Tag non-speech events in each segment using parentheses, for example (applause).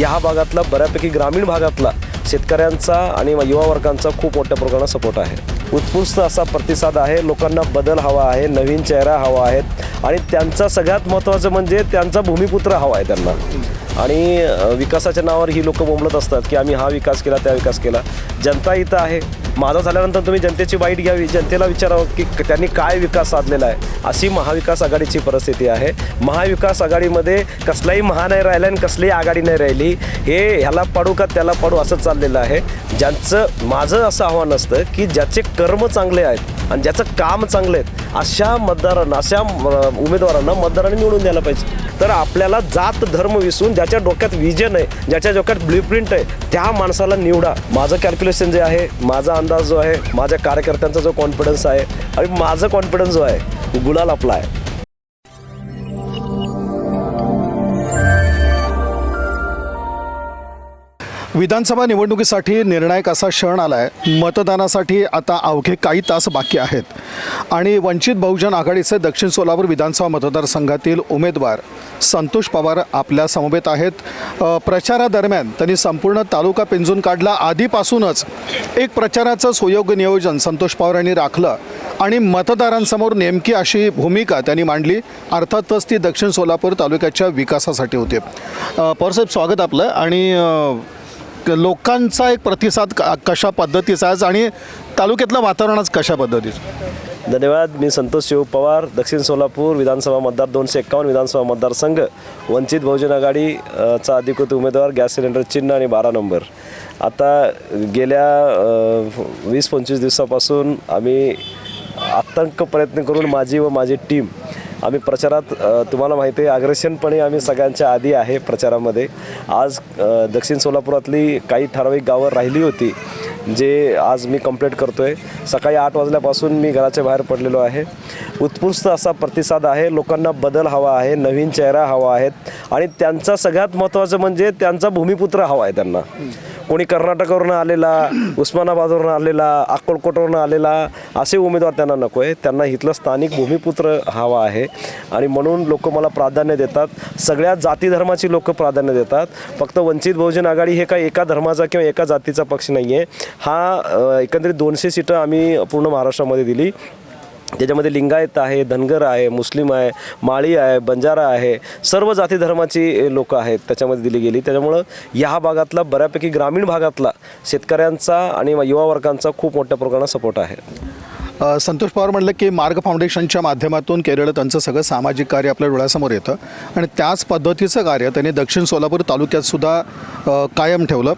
ह्या भागातला बऱ्यापैकी ग्रामीण भागातला शेतकऱ्यांचा आणि युवा वर्गांचा खूप मोठ्या प्रमाणात सपोर्ट आहे. उत्कृष्ट असा प्रतिसाद आहे. लोकांना बदल हवा आहे नवीन चेहरा हवा आहेत आणि त्यांचा सगळ्यात महत्त्वाचं म्हणजे त्यांचा भूमिपुत्र हवा आहे त्यांना. आणि विकासाच्या नावावर ही लोकं बोंबलत असतात की आम्ही हा विकास केला त्या विकास केला. जनता इथं आहे. माझा झाल्यानंतर तुम्ही जनतेची वाईट घ्यावी जनतेला विचारावं की त्यांनी काय विकास साधलेला आहे. अशी महाविकास आघाडीची परिस्थिती आहे. महाविकास आघाडीमध्ये कसलाही महा नाही राहिला आणि कसलीही आघाडी नाही राहिली हे ह्याला पाडू का त्याला पाडू असं चाललेलं आहे. ज्यांचं माझं असं आव्हान असतं की ज्याचे कर्म चांगले आहेत आणि ज्याचं काम चांगलं आहे अशा मतदारांना अशा उमेदवारांना मतदारांनी निवडून द्यायला पाहिजे. तर आपल्याला जात धर्म विसरून ज्याच्या डोक्यात विजन आहे ज्याच्या डोक्यात ब्ल्यूप्रिंट आहे त्या माणसाला निवडा. माझं कॅल्क्युलेशन जे आहे माझा अंदाज जो आहे माझ्या कार्यकर्त्यांचा जो कॉन्फिडन्स आहे आणि माझं कॉन्फिडन्स जो आहे गुलाल आपला आहे. विधानसभा निवडणुकीसाठी निर्णायक असा क्षण आला आहे मतदानासाठी आता अवघे काही तास बाकी आहेत. आणि वंचित बहुजन आघाडीचे दक्षिण सोलापूर विधानसभा मतदारसंघातील उमेदवार संतोष पवार आपल्या समवेत आहेत. प्रचारादरम्यान त्यांनी संपूर्ण तालुका पिंजून काढला. आधीपासूनच एक प्रचाराचं सुयोग्य नियोजन संतोष पवार यांनी राखलं आणि मतदारांसमोर नेमकी अशी भूमिका त्यांनी मांडली. अर्थातच ती दक्षिण सोलापूर तालुक्याच्या विकासासाठी होती. अ, स्वागत आपलं. आणि लोकांचा एक प्रतिसाद क- कशा पद्धतीचा आहे आणि तालुक्यातलं वातावरणच कशा पद्धतीचं? धन्यवाद. मी संतोष शिव पवार दक्षिण सोलापूर विधानसभा मतदार दोनशे एक्कावन्न विधानसभा मतदारसंघ वंचित बहुजन आघाडी अ, चा अधिकृत उमेदवार गॅस सिलेंडर चिन्ह आणि बारा नंबर. आता गेल्या अ, वीस पंचवीस दिवसापासून आम्ही आतंक प्रयत्न करून माझी व माझी टीम आम्ही प्रचारात तुम्हाला माहिती आहे अग्रेशनपणे आम्ही सगळ्यांच्या आधी आहे प्रचारामध्ये. आज दक्षिण सोलापुरातली काही ठराविक गावं राहिली होती जे आज मी कंप्लीट करतो आहे सकाळी आठ वाजल्यापासून मी घराच्या बाहेर पडलेलो आहे. उत्कृष्ट असा प्रतिसाद आहे लोकांना बदल हवा आहे नवीन चेहरा हवा आहेत आणि त्यांचा सगळ्यात महत्त्वाचं म्हणजे त्यांचा भूमिपुत्र हवा आहे त्यांना. कोणी कर्नाटकावरून आलेला उस्मानाबादवरून आलेला अक्कलकोटवरून आलेला असे उमेदवार त्यांना नको आहे त्यांना इथलं स्थानिक भूमिपुत्र हवा आहे. आणि म्हणून लोक मला प्राधान्य देतात. सगळ्या जाती धर्माची लोक प्राधान्य देतात. फक्त वंचित बहुजन आघाडी हे काही एका धर्माचा किंवा एका जातीचा पक्ष नाही आहे हा एकंदरीत दोनशे सीटं आम्ही पूर्ण महाराष्ट्रामध्ये दिली. त्याच्यामध्ये लिंगायत आहे धनगर आहे मुस्लिम आहे माळी आहे बंजारा आहे सर्व जाती धर्माची लोकं आहेत त्याच्यामध्ये दिली गेली. त्याच्यामुळं ह्या भागातला बऱ्यापैकी ग्रामीण भागातला शेतकऱ्यांचा आणि युवा वर्गांचा खूप मोठ्या प्रमाणात सपोर्ट आहे. संतोष पवार म्हणलं की मार्ग फाउंडेशनच्या माध्यमातून केलेलं त्यांचं सगळं सामाजिक कार्य आपल्या डोळ्यासमोर येतं. आणि त्याच पद्धतीचं कार्य त्यांनी दक्षिण सोलापूर तालुक्यात सुद्धा कायम ठेवलं.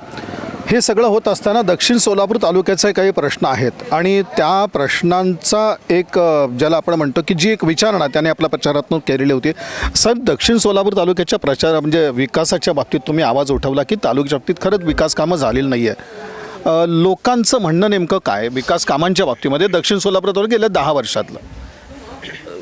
हे सगळं होत असताना दक्षिण सोलापूर तालुक्याचे काही प्रश्न आहेत. आणि त्या प्रश्नांचा एक ज्याला आपण म्हणतो की जी एक विचारणा त्याने आपल्या प्रचारात्मक केलेली होती. सर दक्षिण सोलापूर तालुक्याच्या प्रचार म्हणजे विकासाच्या बाबतीत तुम्ही आवाज उठवला की तालुक्याच्या बाबतीत खरंच विकास कामं झालेली नाही आहे लोकांचं म्हणणं नेमकं काय? विकास कामांच्या बाबतीमध्ये दक्षिण सोलापूर गेल्या दहा वर्षातलं.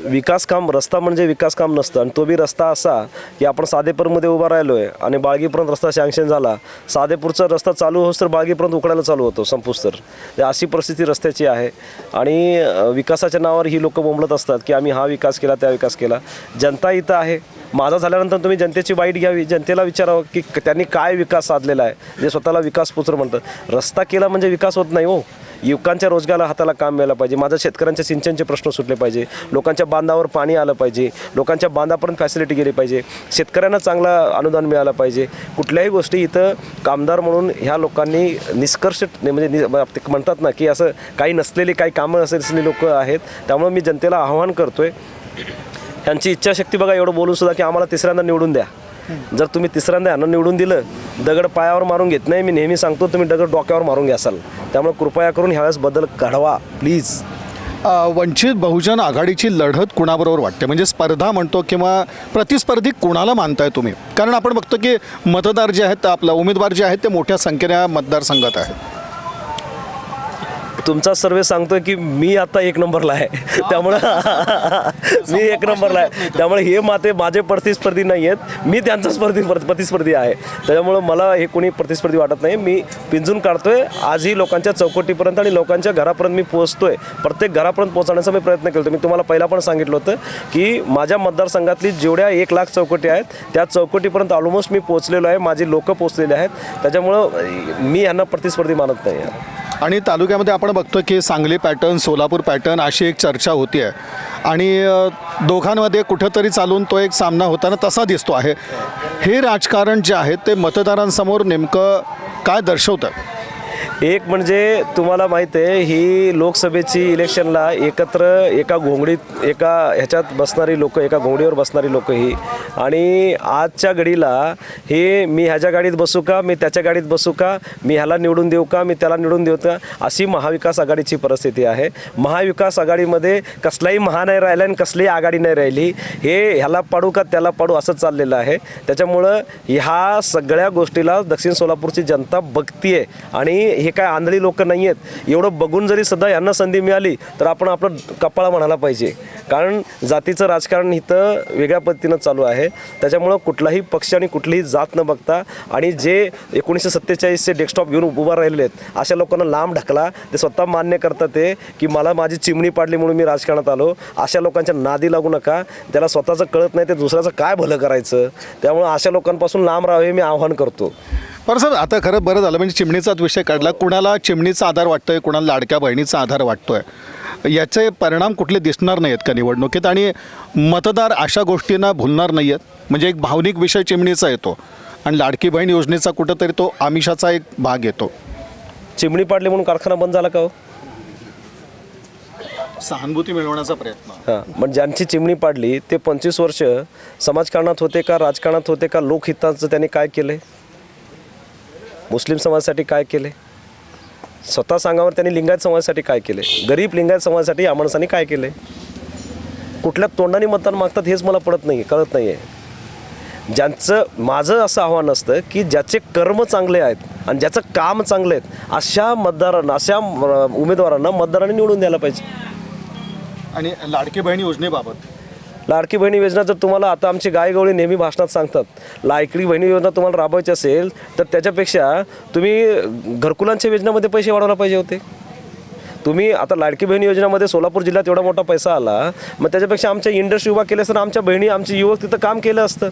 विकास काम रस्ता म्हणजे विकास काम नसतं. आणि तो बी रस्ता असा की आपण साधेपूरमध्ये उभा राहिलो आहे आणि बाळगीपर्यंत रस्ता सँक्शन झाला. साधेपूरचा रस्ता चालू होस तर बाळगीपर्यंत उकडायला चालू होतो संपूस तर. म्हणजे अशी परिस्थिती रस्त्याची आहे. आणि विकासाच्या नावावर ही लोकं बोंबलत असतात की आम्ही हा विकास केला त्या विकास केला. जनता इथं आहे. माझा झाल्यानंतर तुम्ही जनतेची वाईट घ्यावी. जनतेला विचारावं की त्यांनी काय विकास साधलेला आहे. जे स्वतःला विकास पुत्र म्हणतात. रस्ता केला म्हणजे विकास होत नाही हो. युवकांच्या रोजगाराला हाताला काम मिळालं पाहिजे. माझ्या शेतकऱ्यांच्या सिंचनचे प्रश्न सुटले पाहिजे. लोकांच्या बांधावर पाणी आलं पाहिजे. लोकांच्या बांधापर्यंत फॅसिलिटी गेली पाहिजे. शेतकऱ्यांना चांगला अनुदान मिळालं पाहिजे. कुठल्याही गोष्टी इथं कामदार म्हणून ह्या लोकांनी निष्कर्ष म्हणजे नि- ते म्हणतात ना की असं काही नसलेली काही कामं असलेली लोक आहेत. त्यामुळे मी जनतेला आव्हान करतोय. त्यांची इच्छाशक्ती बघा एवढं बोलून सुद्धा की आम्हाला तिसऱ्यांदा निवडून द्या. जर तुम्ही तिसऱ्यांदा यांना निवडून दिलं दगड पायावर मारून घेत नाही मी नेहमी सांगतो तुम्ही दगड डोक्यावर मारून घ्यासाल त्यामुळे कृपया करून ह्यावेळेस बदल घडवा प्लीज वंचित बहुजन आघाडीची लढत कुणाबरोबर वाटते? म्हणजे स्पर्धा म्हणतो किंवा प्रतिस्पर्धी कुणाला मानताय तुम्ही? कारण आपण बघतो की मतदार जे आहेत आपला उमेदवार जे आहेत ते मोठ्या संख्येने मतदारसंघात आहेत. तुमचा सर्वे सांगतोय की मी आता एक नंबरला आहे. (laughs) त्यामुळं मी एक नंबरला आहे. त्यामुळे हे माते माझे प्रतिस्पर्धी नाही आहेत. मी त्यांचा स्पर्धी प्रतिस्पर्धी आहे. त्याच्यामुळं मला हे कोणी प्रतिस्पर्धी वाटत नाही. मी पिंजून काढतोय. आजही लोकांच्या चौकटीपर्यंत आणि लोकांच्या घरापर्यंत मी पोहोचतोय. प्रत्येक घरापर्यंत पोहोचण्याचा मी प्रयत्न केलो मी तुम्हाला पहिला पण सांगितलं होतं की माझ्या मतदारसंघातली जेवढ्या एक लाख चौकटी आहेत त्या चौकटीपर्यंत ऑलमोस्ट मी पोहोचलेलो आहे. माझी लोकं पोहोचलेली आहेत. त्याच्यामुळं मी यांना प्रतिस्पर्धी मानत नाही. आणि तालुक्यामध्ये आपण बघतो की सांगली पॅटर्न सोलापूर पॅटर्न अशी एक चर्चा होती आहे आणि दोघांमध्ये कुठंतरी चालून तो एक सामना होताना तसा दिसतो आहे. हे राजकारण जे आहे ते मतदारांसमोर नेमकं काय दर्शवतं? एक म्हणजे तुम्हाला माहीत आहे ही लोकसभेची इलेक्शनला एकत्र एका घोंगडीत एका ह्याच्यात बसणारी लोक एका घोंगडीवर बसणारी लोक ही. आणि आजच्या घडीला हे मी ह्याच्या गाडीत बसू का मी त्याच्या गाडीत बसू का मी ह्याला निवडून देऊ का मी त्याला निवडून देऊ का अशी महाविकास आघाडीची परिस्थिती आहे. महाविकास आघाडीमध्ये कसलाही महा नाही राहिला आणि कसलीही आघाडी नाही राहिली. हे ह्याला पाडू का त्याला पाडू असं चाललेलं आहे. त्याच्यामुळं ह्या सगळ्या गोष्टीला दक्षिण सोलापूरची जनता बघतीये. आणि हे काय आंधळी लोक नाही आहेत एवढं बघून जरी सुद्धा यांना संधी मिळाली तर आपण आपलं कपाळा म्हणायला पाहिजे. कारण जातीचं राजकारण इथं वेगळ्या पद्धतीनं चालू आहे. त्याच्यामुळं कुठलाही पक्ष आणि कुठलीही जात न बघता आणि जे एकोणीसशे सत्तेचाळीसचे डेस्कटॉप घेऊन उभा राहिलेले आहेत अशा लोकांना लांब ढकला. ते स्वतः मान्य करतात ते की मला माझी चिमणी पाडली म्हणून मी राजकारणात आलो. अशा लोकांच्या नादी लागू नका. त्याला स्वतःचं कळत नाही ते दुसऱ्याचं काय भलं करायचं? त्यामुळं अशा लोकांपासून लांब राहावे मी आव्हान करतो. बरं सर आता खरं बरं झालं. म्हणजे चिमणीचाच विषय काढला. कुणाला चिमणीचा आधार वाटतोय कुणाला लाडक्या बहिणीचा आधार वाटतोय याचे परिणाम कुठले दिसणार नाही आहेत का निवडणुकीत? आणि मतदार अशा गोष्टींना भुलणार नाही आहेत म्हणजे एक भावनिक विषय चिमणीचा येतो आणि लाडकी बहीण योजनेचा कुठंतरी तो आमिषाचा एक भाग येतो. चिमणी पाडली म्हणून कारखाना बंद झाला का हो? सहानुभूती मिळवण्याचा प्रयत्न. हां पण ज्यांची चिमणी पाडली ते पंचवीस वर्ष समाजकारणात होते का राजकारणात होते का लोकहिताचं त्यांनी काय केले मुस्लिम समाजासाठी काय केले स्वतः सांगावर त्यांनी लिंगायत समाजासाठी काय केले गरीब लिंगायत समाजासाठी या माणसाने काय केले कुठल्या तोंडाने मतदान मागतात हेच मला पडत नाही कळत नाही आहे ज्यांचं माझं असं आव्हान असतं की ज्याचे कर्म चांगले आहेत आणि ज्याचं काम चांगलं आहेत अशा मतदारांना अशा उमेदवारांना मतदारांनी निवडून द्यायला पाहिजे. आणि लाडकी बहीण योजनेबाबत? लाडकी बहिणी योजना जर तुम्हाला आता आमची गायगवळी नेहमी भाषणात सांगतात लाडकी बहिणी योजना तुम्हाला राबवायची असेल तर त्याच्यापेक्षा तुम्ही घरकुलांच्या योजनेमध्ये पैसे वाढवायला पाहिजे होते. तुम्ही आता लाडकी बहिणी योजनेमध्ये सोलापूर जिल्ह्यात एवढा मोठा पैसा आला मग त्याच्यापेक्षा आमच्या इंडस्ट्री उभा केल्या असतं आमच्या बहिणी आमचे युवक तिथं काम केलं असतं.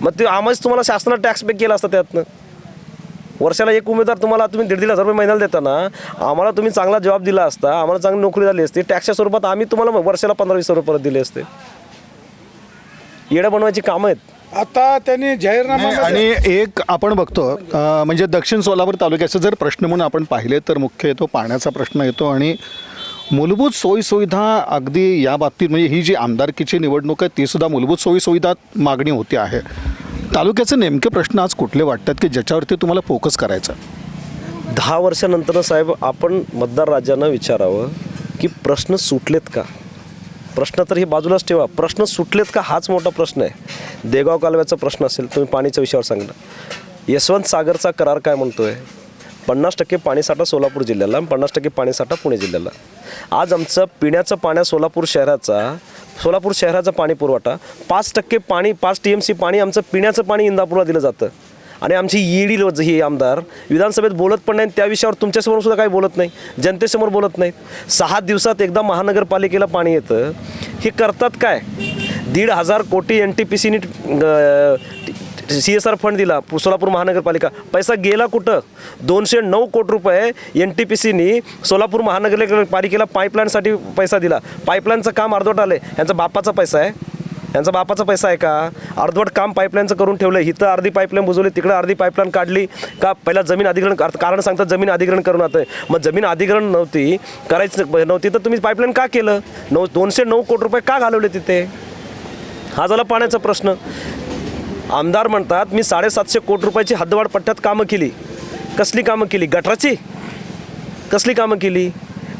मग ते आम्हाच तुम्हाला शासनानं टॅक्स पे केला असतं त्यातनं. वर्षाला एक उमेदवार तुम्हाला तुम्ही दीड दीड हजार रुपये महिन्याला देताना आम्हाला तुम्ही चांगला जबाब दिला असता आम्हाला चांगली नोकरी झाली असती टॅक्सच्या स्वरूपात आम्ही तुम्हाला वर्षाला पंधरा वीस हजार रुपये परत दिले असते. येडं बनवायची कामं आहेत. आता त्यांनी जाहीरनामा आणि एक आपण बघतो अं, म्हणजे दक्षिण सोलापूर तालुक्याचे जर प्रश्न म्हणून आपण पाहिले तर मुख्य येतो पाण्याचा प्रश्न येतो आणि मूलभूत सोयीसुविधा अगदी या बाबतीत म्हणजे ही जी आमदारकीची निवडणूक आहे ती सुद्धा मूलभूत सोयीसुविधा मागणी होती आहे. तालुक्याचे नेमके प्रश्न आज कुठले वाटतात की ज्याच्यावरती तुम्हाला फोकस करायचा? दहा वर्षानंतर साहेब आपण मतदार राज्यांना विचारावं की प्रश्न सुटलेत का? प्रश्न तर हे बाजूलाच ठेवा. प्रश्न सुटलेत का हाच मोठा प्रश्न आहे. देगाव कालव्याचा प्रश्न असेल तुम्ही पाणीच्या विषयावर सांगला यशवंत सागरचा करार काय म्हणतोय? पन्नास टक्के पाणीसाठा सोलापूर जिल्ह्याला आणि पन्नास टक्के पाणीसाठा पुणे जिल्ह्याला. आज आमचं पिण्याचं पाण्या सोलापूर शहराचा सोलापूर शहराचा पाणी पुरवठा पाच टक्के पाणी पाच टी एम सी पाणी आमचं पिण्याचं पाणी इंदापूरला दिलं जातं. आणि आमची ईडी ही आमदार विधानसभेत बोलत पण नाही त्या विषयावर तुमच्यासमोर सुद्धा काही बोलत नाही जनतेसमोर बोलत नाहीत. सहा दिवसात एकदा महानगरपालिकेला पाणी येतं. हे करतात काय? दीड हजार कोटी एन टी पी सीनी सी एस आर फंड दिला सोलापूर महानगरपालिका. पैसा गेला कुठं? दोनशे नऊ कोटी रुपये एन टी पी सीनी सोलापूर महानगरपालिकेला पाईपलाईनसाठी पैसा दिला. पाईपलाईनचं काम अर्धवट आलं आहे यांचा बापाचा पैसा आहे. यांचा बापाचा पैसा आहे का? अर्धवट काम पाईपलाईनचं करून ठेवलं इथं अर्धी पाईपलाईन बुजवली तिकडं अर्धी पाईपलाईन काढली. का पहिला जमीन अधिग्रहण कारण सांगतात जमीन अधिग्रहण करून आता मग जमीन अधिग्रहण नव्हती करायचं नव्हती तर तुम्ही पाईपलाईन का केलं? नऊ दोनशे नऊ कोटी रुपये का घालवले तिथे? हा झाला पाण्याचा प्रश्न. आमदार म्हणतात मी साडेसातशे कोटी रुपयाची हद्दवाढ पट्ट्यात कामं केली. कसली कामं केली? गटराची? कसली कामं केली?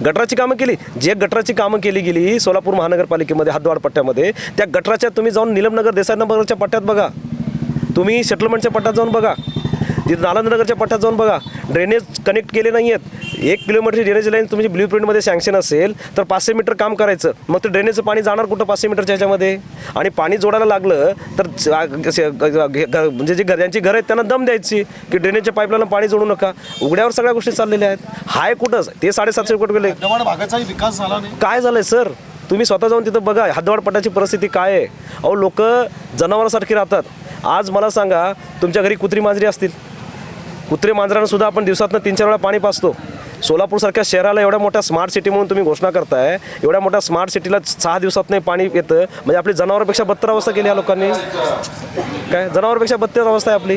गटराची कामं केली? जे गटराची कामं केली गेली सोलापूर महानगरपालिकेमध्ये हद्दवाढ पट्ट्यामध्ये त्या गटराच्या तुम्ही जाऊन निलमनगर देसाईनगरच्या पट्ट्यात बघा. तुम्ही सेटलमेंटच्या पट्ट्यात जाऊन बघा. तिथं नालंदनगरच्या पट्ट्यात जाऊन बघा. ड्रेनेज कनेक्ट केले नाही आहेत एक किलोमीटरची ड्रेनेज लाईन तुमची ब्ल्यू प्रिंटमध्ये सँक्शन असेल तर पाचशे मीटर काम करायचं. मग ते ड्रेनेजचं पाणी जाणार कुठं पाचशे मीटरच्या ह्याच्यामध्ये? आणि पाणी जोडायला लागलं तर म्हणजे जे घर ज्यांची घरं आहेत त्यांना दम द्यायची की ड्रेनेजच्या पाईपलाईन पाणी जोडू नका. उघड्यावर सगळ्या गोष्टी चाललेल्या आहेत. हाय कुठं? ते साडेसातशे कोटी गेले? विकास झाला नाही. काय झालंय सर? तुम्ही स्वतः जाऊन तिथं बघा हद्दवाड पट्टाची परिस्थिती काय आहे? अहो लोक जनावरासारखी राहतात. आज मला सांगा तुमच्या घरी कुत्री मांजरी असतील? कुत्रे मांजरांना सुद्धा आपण दिवसातनं तीन चार वेळा पाणी पाचतो. सोलापूरसारख्या शहराला एवढ्या मोठ्या स्मार्ट सिटी म्हणून तुम्ही घोषणा करताय. एवढ्या मोठ्या स्मार्ट सिटीला सहा दिवसात नाही पाणी येतं. म्हणजे आपली जनावरांपेक्षा बत्तर अवस्था केली या लोकांनी. काय? जनावरांपेक्षा बत्तर अवस्था आहे आपली.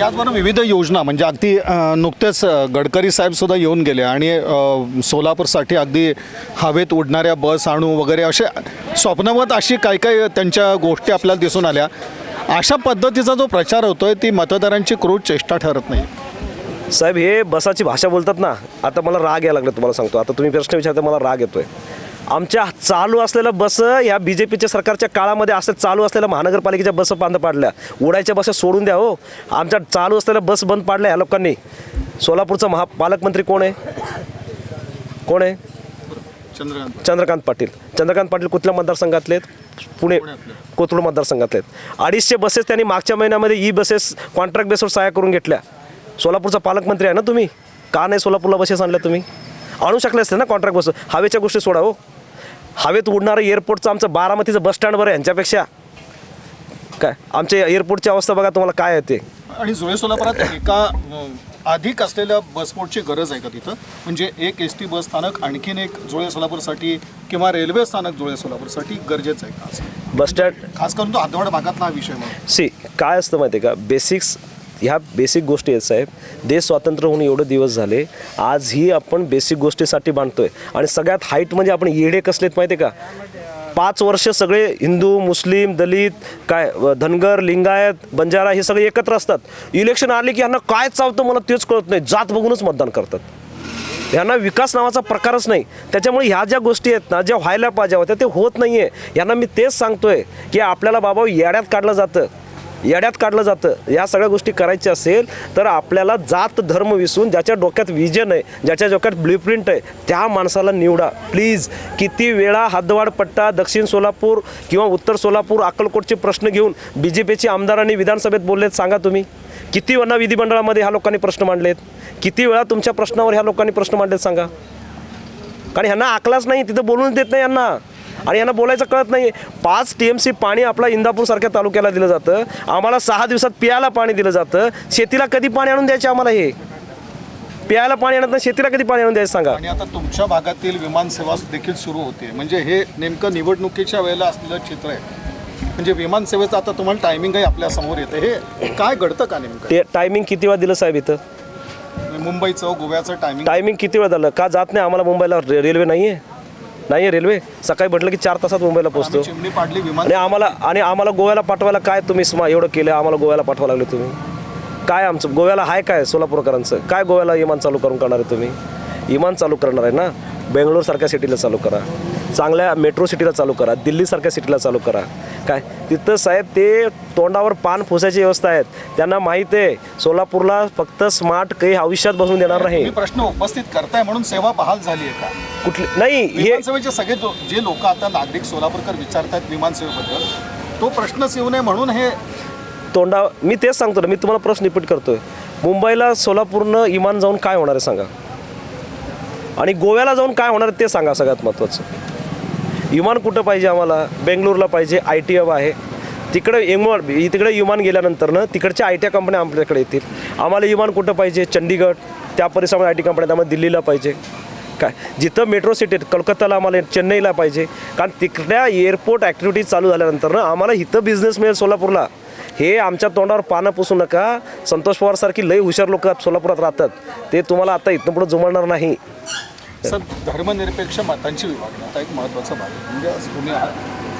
याचबरोबर विविध योजना म्हणजे अगदी नुकतेच गडकरी साहेब सुद्धा येऊन गेले आणि सोलापूरसाठी अगदी हवेत उडणाऱ्या बस आणू वगैरे असे स्वप्नवत अशी काही काही त्यांच्या गोष्टी आपल्याला दिसून आल्या. अशा पद्धतीचा जो प्रचार होतोय ती मतदारांची क्रूर चेष्टा ठरत नाही. साहेब हे बसाची भाषा बोलतात ना आता मला राग यायला लागला तुम्हाला सांगतो. आता तुम्ही प्रश्न विचारता मला राग येतोय. आमच्या चालू असलेल्या बस या बी जे पीच्या सरकारच्या काळामध्ये असं चालू असलेल्या महानगरपालिकेच्या बस बंद पाडल्या. उडायच्या बस सोडून द्या हो. आमच्या चालू असलेल्या बस बंद पाडल्या ह्या लोकांनी. सोलापूरचा महा पालकमंत्री कोण आहे? कोण आहे? चंद्रकांत. चंद्रकांत पाटील. चंद्रकांत पाटील कुठल्या मतदारसंघातले आहेत? पुणे कोथरूड मतदारसंघातले आहेत. अडीचशे बसेस त्यांनी मागच्या महिन्यामध्ये ई बसेस कॉन्ट्रॅक्ट बेसवर सहाय्य करून घेतल्या. सोलापूरचा पालकमंत्री आहे ना तुम्ही? का नाही सोलापूरला बसेस आणल्या तुम्ही? आणू शकले असते ना कॉन्ट्रॅक्ट बस. हवेच्या गोष्टी सोडा हो. हवेत उडणारं एअरपोर्टचं आमचं बारामतीचं बस स्टँड बरं आहे यांच्यापेक्षा. काय? आमच्या एअरपोर्टची अवस्था बघा तुम्हाला काय आहे ते. आणि जुळे सोलापुरात एका अधिक असलेल्या बसपोर्टची गरज आहे का तिथं? म्हणजे एक एस टी बस स्थानक आणखीन एक जुळे सोलापूरसाठी किंवा रेल्वे स्थानक जुळे सोलापूरसाठी गरजेचं आहे का? बस स्टँड खास करून तो हदवाड भागातला हा विषय सी काय असतं माहिती आहे का? बेसिक्स ह्या बेसिक गोष्टी आहेत साहेब. देश स्वातंत्र्य होऊन एवढे दिवस झाले आजही आपण बेसिक गोष्टीसाठी बांधतोय. आणि सगळ्यात हाईट म्हणजे आपण येडे कसलेत माहिती आहे का? पाच वर्ष सगळे हिंदू मुस्लिम दलित काय धनगर लिंगायत बंजारा हे सगळे एकत्र असतात. इलेक्शन आले की यांना काय चावतं मला तेच कळत नाही. जात बघूनच मतदान करतात. यांना विकास नावाचा प्रकारच नाही. त्याच्यामुळे ह्या ज्या गोष्टी आहेत ना ज्या व्हायला पाहिजे होत्या ते होत नाही आहे यांना मी तेच सांगतोय की आपल्याला बाबा येड्यात काढलं जातं. येड्यात काढलं जातं. या सगळ्या गोष्टी करायच्या असेल तर आपल्याला जात धर्म विसरून ज्याच्या डोक्यात विजन आहे ज्याच्या डोक्यात ब्ल्यूप्रिंट आहे त्या माणसाला निवडा. प्लीज किती वेळा हद्दवाड पट्टा दक्षिण सोलापूर किंवा उत्तर सोलापूर अक्कलकोटचे प्रश्न घेऊन बी जे पीचे आमदारांनी विधानसभेत बोललेत सांगा तुम्ही. किती वेळा विधिमंडळामध्ये ह्या लोकांनी प्रश्न मांडलेत? किती वेळा तुमच्या प्रश्नावर ह्या लोकांनी प्रश्न मांडलेत सांगा. कारण ह्यांना आकलाच नाही तिथं बोलून देत नाही यांना. आणि यांना बोलायचं कळत नाही पाच टी एम सी पाणी आपला इंदापूरसारख्या तालुक्याला दिलं जातं. आम्हाला सहा दिवसात पियाला पाणी दिलं जातं. शेतीला कधी पाणी आणून द्यायचे आम्हाला हे? प्यायला पाणी आणत नाही शेतीला कधी पाणी आणून द्यायचं सांगा? आणि आता तुमच्या भागातील विमानसेवा देखील सुरू होते. म्हणजे हे नेमकं निवडणुकीच्या वेळेला असलेलं चित्र आहे. म्हणजे विमानसेवेचं आता तुम्हाला टायमिंग आहे आपल्यासमोर येते. हे काय घडतं का नेमकं? ते टायमिंग किती वेळा दिलं साहेब इथं? मुंबईचं गोव्याचं टायमिंग टायमिंग किती वेळ झालं? का जात नाही? आम्हाला मुंबईला रे- रेल्वे नाही आहे नाही रेल्वे. सकाळी म्हटलं की चार तासात मुंबईला पोहोचतो. आणि आम्हाला आणि आम्हाला गोव्याला पाठवायला काय तुम्ही स्मा एवढं केलं आम्हाला गोव्याला पाठवा लागले तुम्ही? काय आमचं गोव्याला आहे काय सोलापूरकरांचं? काय गोव्याला इमान चालू करून करणार आहे तुम्ही? इमान चालू करणार आहे ना? बेंगलोरसारख्या सिटीला चालू करा. चांगल्या मेट्रो सिटीला चालू करा. दिल्लीसारख्या सिटीला चालू करा. काय? तिथं साहेब ते तोंडावर पान फुसायची व्यवस्था आहेत. त्यांना माहीत आहे सोलापूरला फक्त स्मार्ट काही आयुष्यात बसून देणार नाही. प्रश्न उपस्थित करताय म्हणून सेवा बहाल झाली आहे का? कुठली? नाही हे सगळे जो- जे लोक आता नागरिक सोलापूरकर विचारतात विमानसेवेबद्दल तो प्रश्नच येऊ नये म्हणून हे तोंडा मी तेच सांगतो ना मी तुम्हाला प्रश्न रिपीट करतोय. मुंबईला सोलापूरनं इमान जाऊन काय होणार आहे सांगा. आणि गोव्याला जाऊन काय होणार आहे ते सांगा सगळ्यात महत्त्वाचं. विमान कुठं पाहिजे आम्हाला? बेंगलोरला पाहिजे आय टी हब आहे. तिकडे एमवर तिकडे विमान गेल्यानंतरनं तिकडच्या आय टी कंपन्या आपल्याकडे येतील. आम्हाला विमान कुठं पाहिजे? चंडीगड त्या परिसरामध्ये आय टी कंपन्या त्यामुळे दिल्लीला पाहिजे. काय? जिथं मेट्रो सिटी कलकत्ताला आम्हाला चेन्नईला पाहिजे. कारण तिकड्या एअरपोर्ट ॲक्टिव्हिटीज चालू झाल्यानंतरनं आम्हाला इथं बिझनेस मिळेल सोलापूरला. हे आमच्या तोंडावर पानं पुसू नका. संतोष पवारसारखी लई हुशार लोक सोलापुरात राहतात. ते तुम्हाला आता इथनं पुढे जुमळणार नाही. सर धर्मनिरपेक्ष मतांची विभागणी. आता एक महत्त्वाचा भाग आहे. म्हणजे तुम्ही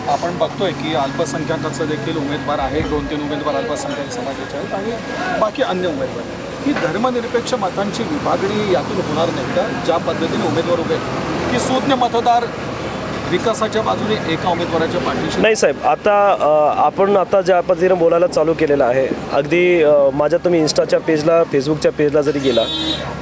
आपण बघतोय की अल्पसंख्याकाचं देखील उमेदवार आहे. दोन तीन उमेदवार अल्पसंख्याक समाजाचे आहेत आणि बाकी अन्य उमेदवार. ही धर्मनिरपेक्ष मतांची विभागणी यातून होणार नाही का? ज्या पद्धतीने उमेदवार उभे आहेत, की सूज्ञ मतदार विकासाच्या बाजूने एका उमेदवाराच्या पाठीशी? नाही साहेब आता आपण आता ज्या पद्धतीने बोलायला चालू केलेलं आहे अगदी माझ्या तुम्ही इन्स्टाच्या पेजला फेसबुकच्या पेजला जरी गेला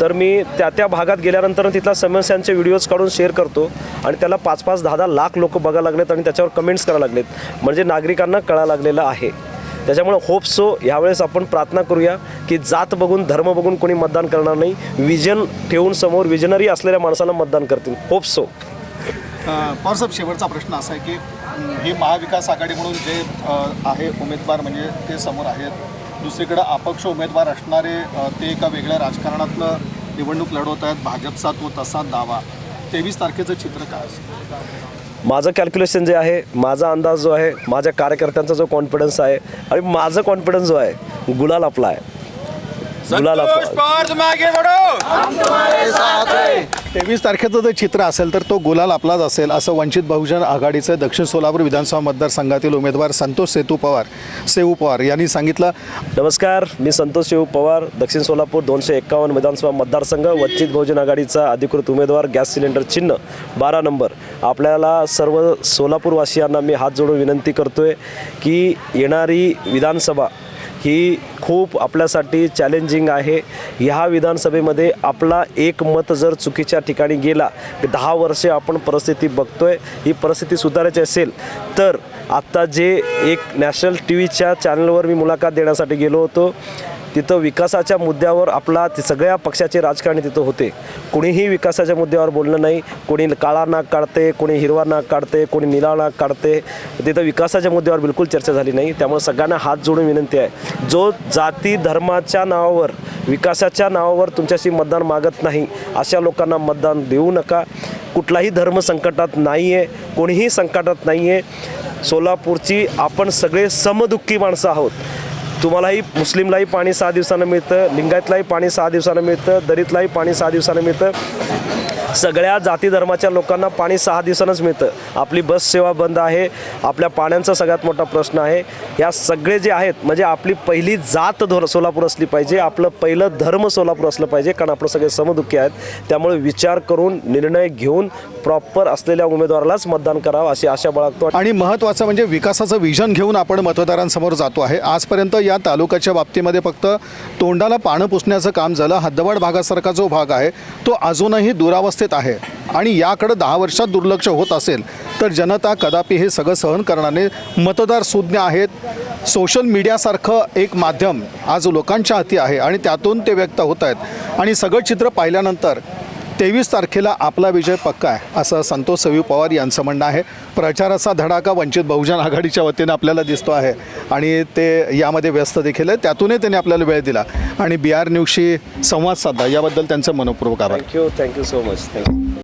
तर मी त्या त्या भागात गेल्यानंतर तिथल्या समस्यांचे व्हिडिओज काढून शेअर करतो आणि त्याला पाच पाच दहा दहा लाख लोक बघायला लागलेत आणि त्याच्यावर कमेंट्स करायला लागलेत. म्हणजे नागरिकांना कळायला लागलेलं आहे. त्याच्यामुळे होप सो यावेळेस आपण प्रार्थना करूया की जात बघून धर्म बघून कोणी मतदान करणार नाही. विजन ठेवून समोर विजनरी असलेल्या माणसाला मतदान करतील. होप सो पॉरसाहेब शेवटचा प्रश्न असा आहे की हे महाविकास आघाडी म्हणून जे आहे उमेदवार म्हणजे ते समोर आहेत. दुसरीकडे अपक्ष उमेदवार असणारे ते एका वेगळ्या राजकारणातलं निवडणूक लढवत आहेत. भाजपचा तो तसा दावा. तेवीस तारखेचं चित्र काय असेल माझं कॅल्क्युलेशन जे आहे माझा अंदाज जो आहे माझ्या कार्यकर्त्यांचा जो कॉन्फिडन्स आहे आणि माझं कॉन्फिडन्स जो आहे गुलाल आपला आहे. गुलाल आपला तेवीस तारखेचं जर चित्र असेल तर तो गुलाल आपलाच असेल असं वंचित बहुजन आघाडीचे दक्षिण सोलापूर विधानसभा मतदारसंघातील उमेदवार संतोष सेतू पवार सेऊ पवार यांनी सांगितलं. नमस्कार मी संतोष सेऊ पवार दक्षिण सोलापूर दोनशे एक्कावन्न विधानसभा मतदारसंघ वंचित बहुजन आघाडीचा अधिकृत उमेदवार गॅस सिलेंडर चिन्ह बारा नंबर. आपल्याला सर्व सोलापूरवासियांना मी हात जोडून विनंती करतोय की येणारी विधानसभा ही खूप आपल्यासाठी चॅलेंजिंग आहे. ह्या विधानसभेमध्ये आपला एक मत जर चुकीच्या ठिकाणी गेला दहा वर्षे आपण परिस्थिती बघतोय ही परिस्थिती सुधारायची असेल तर आत्ता जे एक नॅशनल टी व्हीच्या चॅनलवर मी मुलाखत देण्यासाठी गेलो होतो तिथं विकासाच्या मुद्द्यावर आपला सगळ्या पक्षाचे राजकारणी तिथं होते. कोणीही विकासाच्या मुद्द्यावर बोललं नाही. कोणी काळा नाक काढते कोणी हिरवा नाक काढते कोणी निळा नाक काढते. तिथं विकासाच्या मुद्द्यावर बिलकुल चर्चा झाली नाही. त्यामुळे सगळ्यांना हात जोडून विनंती आहे. जो जाती धर्माच्या नावावर विकासाच्या नावावर तुमच्याशी मतदान मागत नाही अशा लोकांना मतदान देऊ नका. कुठलाही धर्म संकटात नाही आहे कोणीही संकटात नाही आहे सोलापूरची आपण सगळे समदुःखी माणसं आहोत. तुम्हालाही मुस्लिमलाही पाणी सहा दिवसानं मिळतं लिंगायतलाही पाणी सहा दिवसानं मिळतं दलितलाही पाणी सहा दिवसानं मिळतं. सगळ्या जाती धर्माच्या लोकांना पाणी सहा दिवसानंच मिळतं. आपली बस सेवा बंद आहे आपल्या पाण्याचा सगळ्यात मोठा प्रश्न आहे. या सगळे जे आहेत म्हणजे आपली पहिली जात धोर सोलापूर असली पाहिजे आपलं पहिलं धर्म सोलापूर असलं पाहिजे कारण आपलं सगळे समदुःखी आहेत. त्यामुळे विचार करून निर्णय घेऊन प्रॉपर असलेल्या उमेदवारालाच मतदान करावं अशी आशा बाळगतो. आणि महत्त्वाचं म्हणजे विकासाचं विजन घेऊन आपण मतदारांसमोर जातो आहे. आजपर्यंत या तालुक्याच्या बाबतीमध्ये फक्त तोंडाला पानं पुसण्याचं काम झालं. हद्दवाड भागासारखा जो भाग आहे तो अजूनही दुरावस्थेत आहे. आणि याकडे दहा वर्षात दुर्लक्ष होत असेल तर जनता कदापि हे सगळं सहन करणारे मतदार सुज्ञ आहेत. सोशल मीडियासारखं एक माध्यम आज लोकांच्या हाती आहे आणि त्यातून ते व्यक्त होत आहेत. आणि सगळं चित्र पाहिल्यानंतर तेवीस तारखेला आपला विजय पक्का आहे असं संतोष सवी पवार यांचं म्हणणं आहे. प्रचाराचा धडाका वंचित बहुजन आघाडीच्या वतीनं आपल्याला दिसतो आहे आणि ते यामध्ये व्यस्त देखील आहे. त्यातूनही त्यांनी आपल्याला वेळ दिला. आणि बी आर न्यूजशी संवाद साधला. याबद्दल त्यांचं मनपूर्वक आभार. Thank you thank you so much thank you